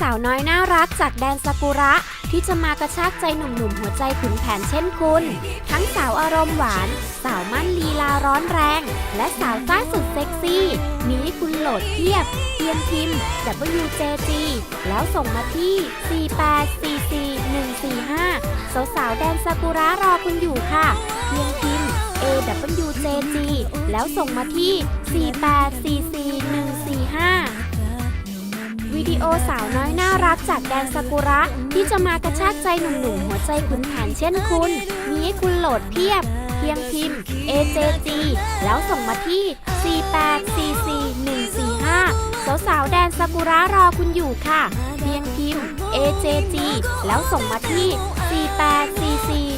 สาวน้อยน่ารักจากแดนซากุระ ที่จะมากระชากใจหนุ่มๆหัวใจขุนแผนเช่นคุณ ทั้งสาวอารมณ์หวาน สาวมั่นลีลาร้อนแรง และสาวซ่าสุดเซ็กซี่ มีให้คุณโหลดเทียบเพียงพิมพ์ WJG แล้วส่งมาที่ 4844145 สาวๆแดนซากุระรอคุณอยู่ค่ะเพียงพิมพ์ AWJG แล้วส่งมาที่ 4844145 วิดีโอสาวน้อยน่ารักจากแดนซากุระ ที่จะมากระชากใจหนุ่มๆหัวใจขุนแผนเช่นคุณ มีให้คุณโหลดเพียบ เพียงพิมพ์ AJG แล้วส่งมาที่ 4844145 สาวๆแดนซากุระรอคุณอยู่ค่ะ เพียงพิมพ์ AJG แล้วส่งมาที่ 4844145